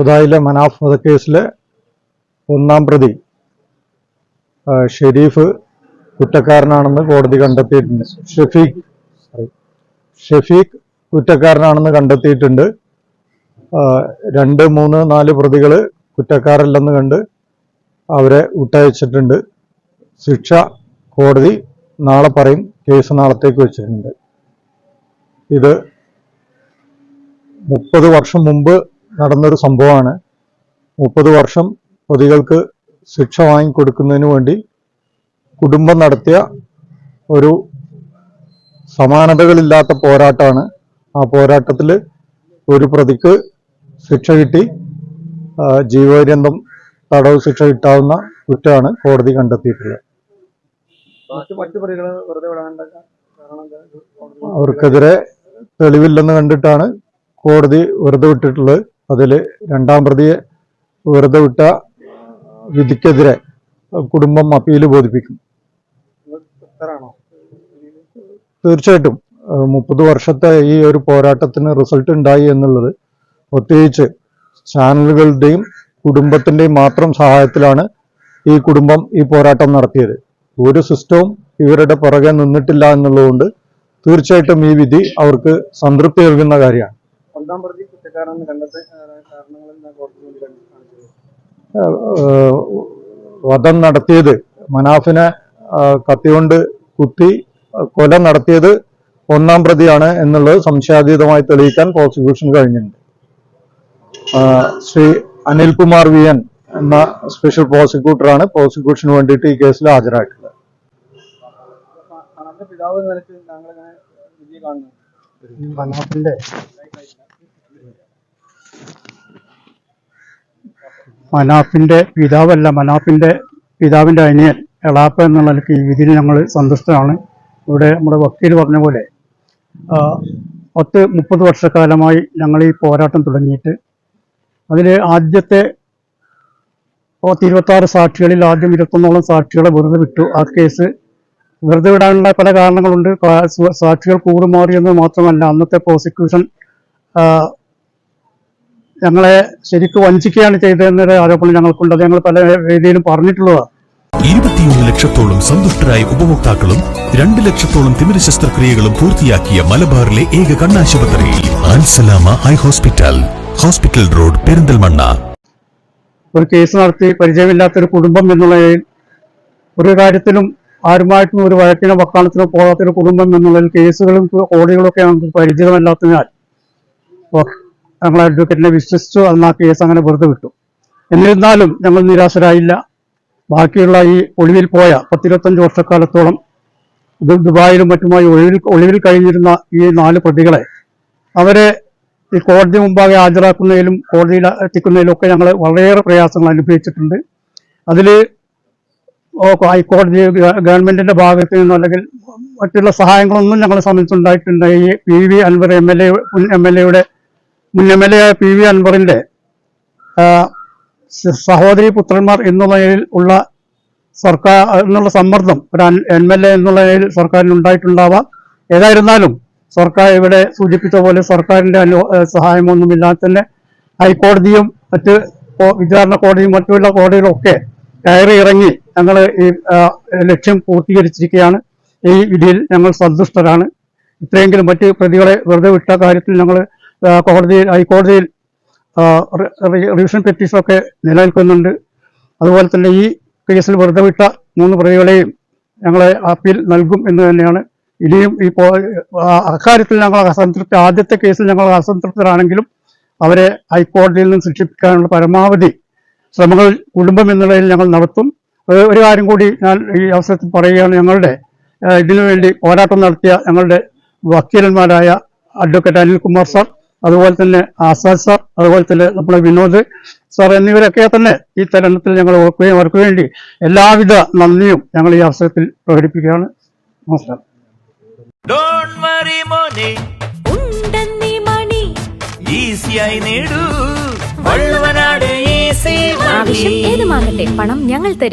ഉദായിലെ മനാഫ് വധക്കേസിലെ ഒന്നാം പ്രതി ഷെരീഫ് കുറ്റക്കാരനാണെന്ന് കോടതി കണ്ടെത്തിയിട്ടുണ്ട്. ഷെഫീഖ് സോറി ഷെഫീഖ് കുറ്റക്കാരനാണെന്ന് കണ്ടെത്തിയിട്ടുണ്ട്. രണ്ട് മൂന്ന് നാല് പ്രതികൾ കുറ്റക്കാരല്ലെന്ന് കണ്ട് അവരെ വിട്ടയച്ചിട്ടുണ്ട്. ശിക്ഷ കോടതി നാളെ പറയും കേസ് നാളത്തേക്ക് വെച്ചിട്ടുണ്ട്. ഇത് മുപ്പത് വർഷം മുമ്പ് നടന്നൊരു സംഭവമാണ്. മുപ്പത് വർഷം പ്രതികൾക്ക് ശിക്ഷ വാങ്ങിക്കൊടുക്കുന്നതിന് വേണ്ടി കുടുംബം നടത്തിയ ഒരു സമാനതകളില്ലാത്ത പോരാട്ടമാണ് ആ പോരാട്ടത്തിൽ ഒരു പ്രതിക്ക് ശിക്ഷ കിട്ടി. ജീവപര്യന്തം തടവ് ശിക്ഷ കിട്ടാവുന്ന കുറ്റമാണ് കോടതി കണ്ടെത്തിയിട്ടുള്ളത്? അവർക്കെതിരെ തെളിവില്ലെന്ന് കണ്ടിട്ടാണ് കോടതി വെറുതെ വിട്ടിട്ടുള്ളത്. അതിൽ രണ്ടാം പ്രതിയെ വെറുതെ വിട്ട വിധിക്കെതിരെ കുടുംബം അപ്പീൽ ബോധിപ്പിക്കും. തീർച്ചയായിട്ടും. മുപ്പത് വർഷത്തെ ഈ ഒരു പോരാട്ടത്തിന് റിസൾട്ട് ഉണ്ടായി എന്നുള്ളത് പ്രത്യേകിച്ച് ചാനലുകളുടെയും കുടുംബത്തിന്റെയും മാത്രം സഹായത്തിലാണ് ഈ കുടുംബം ഈ പോരാട്ടം നടത്തിയത്. ഒരു സിസ്റ്റവും ഇവരുടെ പുറകെ നിന്നിട്ടില്ല എന്നുള്ളതുകൊണ്ട് തീർച്ചയായിട്ടും ഈ വിധി അവർക്ക് സംതൃപ്തി നൽകുന്ന കാര്യമാണ്. വധം നടത്തിയത് മനാഫിനെ കത്തിയൊണ്ട് കത്തികൊണ്ട് കുത്തി കൊല നടത്തിയത് ഒന്നാം പ്രതിയാണ് എന്നുള്ളത് സംശയാതീതമായി തെളിയിക്കാൻ പ്രോസിക്യൂഷൻ കഴിഞ്ഞിട്ടുണ്ട്. ശ്രീ അനിൽകുമാർ വി എൻ എന്ന സ്പെഷ്യൽ പ്രോസിക്യൂട്ടറാണ് പ്രോസിക്യൂഷന് വേണ്ടിയിട്ട് ഈ കേസിൽ ഹാജരായിട്ടുള്ളത്. പിതാവ് നിലയ്ക്ക് ഞങ്ങൾ എങ്ങനെ വിധിയെ കാണുന്നു മനാഫിന്റെ പിതാവല്ല മനാഫിന്റെ പിതാവിന്റെ അനിയൻ എളാപ്പ എന്നുള്ള നിലയ്ക്ക് ഈ വിധിയിൽ ഞങ്ങൾ സന്തുഷ്ടരാണ്. ഇവിടെ നമ്മുടെ വക്കീൽ പറഞ്ഞ പോലെ പത്ത് മുപ്പത് വർഷക്കാലമായി ഞങ്ങൾ ഈ പോരാട്ടം തുടങ്ങിയിട്ട്. അതിൽ ആദ്യത്തെ പത്ത് ഇരുപത്താറ് സാക്ഷികളിൽ ആദ്യം ഇരുപത്തൊന്നോളം സാക്ഷികളെ വെറുതെ വിട്ടു. ആ കേസ് വെറുതെ വിടാനുള്ള പല കാരണങ്ങളുണ്ട്. സാക്ഷികൾ കൂടുമാറിയെന്ന് മാത്രമല്ല അന്നത്തെ പ്രോസിക്യൂഷൻ ഞങ്ങളെ ശരിക്കും വഞ്ചിക്കുകയാണ് ചെയ്തതെന്നൊരു ആരോപണം ഞങ്ങൾക്കുണ്ട്. ഞങ്ങൾ പല രീതിയിലും പറഞ്ഞിട്ടുള്ളതാണ്. ഇരുപത്തിയൊന്ന് ലക്ഷത്തോളം സന്തുഷ്ടരായ ഉപഭോക്താക്കളും രണ്ട് ലക്ഷത്തോളം തിമിര ശസ്ത്രക്രിയകളും പൂർത്തിയാക്കിയ മലബാറിലെ ഏക കണ്ണാശുപത്രി ആൻസലാമ high hospital hospital road Perinthalmanna. ഒരു കേസ് നടത്തി പരിചയമില്ലാത്തൊരു കുടുംബം എന്നുള്ളതിൽ ഒരു കാര്യത്തിലും ആരുമായിട്ടും ഒരു വഴക്കിനോ വക്കാലത്തിനോ പോകാത്തൊരു കുടുംബം എന്നുള്ളതിൽ കേസുകളും കോടികളൊക്കെ നമുക്ക് പരിചിതമല്ലാത്തതിനാൽ ഞങ്ങൾ അഡ്വക്കേറ്റിനെ വിശ്വസിച്ചു അന്ന് ആ കേസ് അങ്ങനെ വെറുതെ വിട്ടു. എന്നിരുന്നാലും ഞങ്ങൾ നിരാശരായില്ല. ബാക്കിയുള്ള ഈ ഒളിവിൽ പോയ പത്തിരുപത്തഞ്ച് വർഷക്കാലത്തോളം ദുബായിലും മറ്റുമായി ഒളിവിൽ ഒളിവിൽ കഴിഞ്ഞിരുന്ന ഈ നാല് പ്രതികളെ അവരെ ഈ കോടതി മുമ്പാകെ ഹാജരാക്കുന്നതിലും കോടതിയിൽ എത്തിക്കുന്നതിലും ഒക്കെ ഞങ്ങൾ വളരെയേറെ പ്രയാസങ്ങൾ അനുഭവിച്ചിട്ടുണ്ട്. അതിൽ ഹൈക്കോടതി ഗവൺമെന്റിന്റെ ഭാഗത്ത് നിന്നോ അല്ലെങ്കിൽ മറ്റുള്ള സഹായങ്ങളൊന്നും ഞങ്ങളെ സംബന്ധിച്ചുണ്ടായിട്ടുണ്ട് ഈ P V Anvar M L A M L എയുടെ മുൻ എം എൽ എ ആയ പി വി അൻവറിന്റെ സഹോദരി പുത്രന്മാർ എന്നുള്ള നിലയിൽ ഉള്ള സർക്കാർ എന്നുള്ള സമ്മർദ്ദം ഒരു എം എൽ എ എന്നുള്ള നിലയിൽ സർക്കാരിന് ഉണ്ടായിട്ടുണ്ടാവാം ഏതായിരുന്നാലും സർക്കാർ ഇവിടെ സൂചിപ്പിച്ച പോലെ സർക്കാരിന്റെ അനു സഹായമൊന്നുമില്ലാതെ തന്നെ ഹൈക്കോടതിയും മറ്റ് വിചാരണ കോടതിയും മറ്റുള്ള കോടതികളൊക്കെ കയറി ഇറങ്ങി ഞങ്ങൾ ഈ ലക്ഷ്യം പൂർത്തീകരിച്ചിരിക്കുകയാണ്. ഈ വിധിയിൽ ഞങ്ങൾ സന്തുഷ്ടരാണ്. ഇത്രയെങ്കിലും മറ്റ് പ്രതികളെ വെറുതെ വിട്ട കാര്യത്തിൽ ഞങ്ങൾ കോടതിയിൽ ഹൈക്കോടതിയിൽ റിവിഷൻ പെറ്റീഷനൊക്കെ നിലനിൽക്കുന്നുണ്ട്. അതുപോലെ തന്നെ ഈ കേസിൽ വെറുതെ വിട്ട മൂന്ന് പ്രതികളെയും ഞങ്ങളെ അപ്പീൽ നൽകും എന്ന് തന്നെയാണ്. ഇനിയും ഈ അക്കാര്യത്തിൽ ഞങ്ങൾ അസംതൃപ്തി ആദ്യത്തെ കേസിൽ ഞങ്ങൾ അസംതൃപ്തരാണെങ്കിലും അവരെ ഹൈക്കോടതിയിൽ നിന്ന് ശിക്ഷിപ്പിക്കാനുള്ള പരമാവധി ശ്രമങ്ങൾ കുടുംബം എന്നുള്ളതിൽ ഞങ്ങൾ നടത്തും. ഒരു- കാര്യം കൂടി ഞാൻ ഈ അവസരത്തിൽ പറയുകയാണ്. ഞങ്ങളുടെ ഇതിനുവേണ്ടി ഇതിനു വേണ്ടി പോരാട്ടം നടത്തിയ ഞങ്ങളുടെ വക്കീലന്മാരായ അഡ്വക്കേറ്റ് അനിൽകുമാർ സാർ അതുപോലെ തന്നെ ആസാദ് സാർ അതുപോലെ തന്നെ നമ്മുടെ വിനോദ് സാർ എന്നിവരൊക്കെ തന്നെ ഈ തെരഞ്ഞെടുപ്പിൽ ഞങ്ങൾ ഓർക്കുകയും അവർക്ക് വേണ്ടി എല്ലാവിധ നന്ദിയും ഞങ്ങൾ ഈ അവസരത്തിൽ പ്രകടിപ്പിക്കുകയാണ്. നമസ്കാരം. ഡോണ്ട് വറി മോനെ. ഉണ്ടെന്നീ മണി. ഈസിയായി നേടൂ. വള്ളുവനാട് ഈസി ആവശ്യം ഏതുമാകട്ടെ പണം ഞങ്ങൾ തരും.